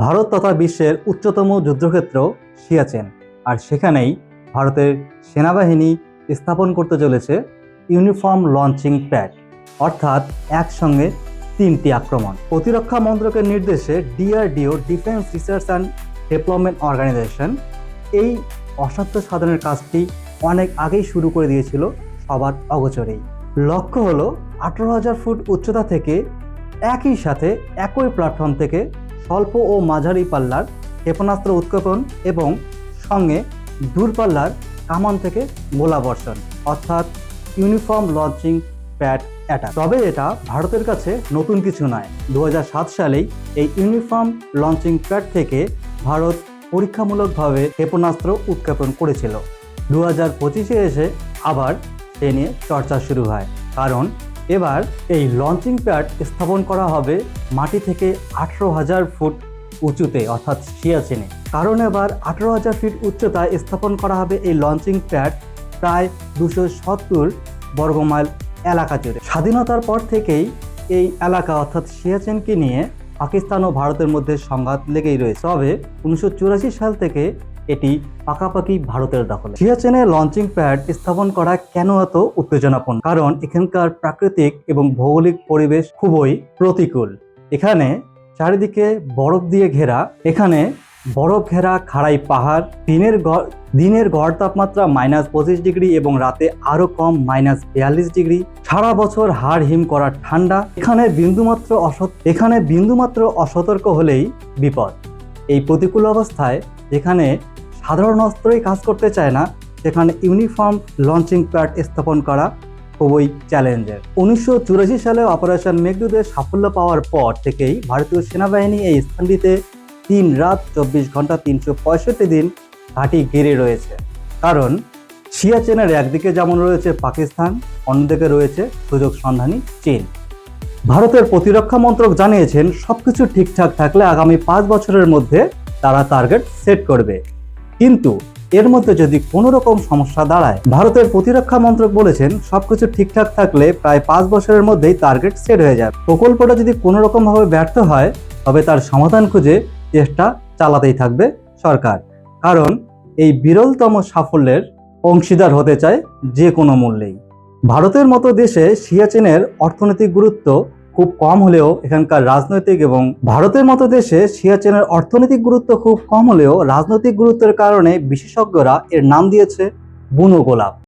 ভারত তথা বিশ্বের উচ্চতম যুদ্ধক্ষেত্র সিয়াচেন আর সেখানেই ভারতের সেনাবাহিনী স্থাপন করতে চলেছে ইউনিফর্ম লঞ্চিং প্যাড, অর্থাৎ একসঙ্গে তিনটি আক্রমণ। প্রতিরক্ষা মন্ত্রকের নির্দেশে DRDO, defence research and development organisation, এই অসাধ্য সাধনের কাজটি অনেক আগেই শুরু করে দিয়েছিল সবার অগোচরেই। লক্ষ্য হলো, আঠারো হাজার ফুট উচ্চতা থেকে একই সাথে একই প্ল্যাটফর্ম থেকে স্বল্প ও মাঝারি পাল্লার ক্ষেপণাস্ত্র উৎক্ষেপণ এবং সঙ্গে দূরপাল্লার কামান থেকে গোলা বর্ষণ, অর্থাৎ ইউনিফর্ম লঞ্চিং প্যাড অ্যাটাক। তবে এটা ভারতের কাছে নতুন কিছু নয়। দু সালেই এই ইউনিফর্ম লঞ্চিং প্যাড থেকে ভারত পরীক্ষামূলকভাবে ক্ষেপণাস্ত্র উৎক্ষেপণ করেছিল। দু হাজার পঁচিশে এসে আবার এ নিয়ে চর্চা শুরু হয়। কারণ এবার এই লঞ্চিং প্যাড স্থাপন করা হবে মাটি থেকে আঠেরো হাজার ফুট উঁচুতে, অর্থাৎ সিয়াচেনে কারণ এবার আঠেরো হাজার ফিট উচ্চতায় স্থাপন করা হবে এই লঞ্চিং প্যাড প্রায় দুশো সত্তর বর্গমাইল এলাকা জুড়ে। স্বাধীনতার পর থেকেই এই এলাকা, অর্থাৎ সিয়াচেনকে নিয়ে পাকিস্তান ও ভারতের মধ্যে সংঘাত লেগেই রয়েছে। তবে উনিশশো চুরাশি সাল থেকে এটি পাকাপাকি ভারতের দখলে। সিয়াচেনে লঞ্চিং প্যাড স্থাপন করা কেন এত উত্তেজনাপূর্ণ? কারণ এখানকার প্রাকৃতিক এবং ভৌগোলিক পরিবেশ খুবই প্রতিকূল। এখানে চারিদিকে বরফ দিয়ে ঘেরা, এখানে বরফ ঘেরা খাড়াই পাহাড়, দিনের গড় দিনের গড় তাপমাত্রা মাইনাস পঁচিশ ডিগ্রি এবং রাতে আরও কম মাইনাস বিয়াল্লিশ ডিগ্রি। সারা বছর হাড় হিম করা ঠান্ডা, এখানে বিন্দুমাত্র অসত এখানে বিন্দুমাত্র অসতর্ক হলেই বিপদ। এই প্রতিকূল অবস্থায় যেখানে সাধারণ অস্ত্রই কাজ করতে চায় না সেখানে ইউনিফর্ম লঞ্চিং প্যাড স্থাপন করা খুবই চ্যালেঞ্জের। উনিশশো চুরাশি সালে অপারেশন মেঘদূতে সাফল্য পাওয়ার পর থেকেই ভারতীয় সেনাবাহিনী এই স্থানটিতে তিন রাত চব্বিশ ঘণ্টা তিনশো পঁয়ষট্টি দিন ঘাঁটি ঘিরে রয়েছে। কারণ সিয়াচেনের একদিকে যেমন রয়েছে পাকিস্তান, অন্যদিকে রয়েছে সুযোগ সন্ধানী চীন। ভারতের প্রতিরক্ষা মন্ত্রক জানিয়েছেন, সবকিছু ঠিকঠাক থাকলে আগামী পাঁচ বছরের মধ্যে তারা টার্গেট সেট করবে। কিন্তু এর মধ্যে যদি কোনো রকম সমস্যা দাঁড়ায়, ভারতের প্রতিরক্ষা মন্ত্রক বলেছেন সবকিছু ঠিকঠাক থাকলে প্রায় পাঁচ বছরের মধ্যেই টার্গেট সেট হয়ে যায় প্রকল্পটা যদি কোনো রকম ভাবে ব্যর্থ হয়, তবে তার সমাধান খুঁজে চেষ্টা চালাতেই থাকবে সরকার। কারণ এই বিরলতম সাফল্যের অংশীদার হতে চায় যে কোনো মূল্যেই। ভারতের মতো দেশে সিয়াচেনের অর্থনৈতিক গুরুত্ব খুব কম হলেও এখানকার রাজনৈতিক এবং ভারতের মতো দেশে সিয়াচেনের অর্থনৈতিক গুরুত্ব খুব কম হলেও রাজনৈতিক গুরুত্বের কারণে বিশেষজ্ঞরা এর নাম দিয়েছে বুনো গোলাপ।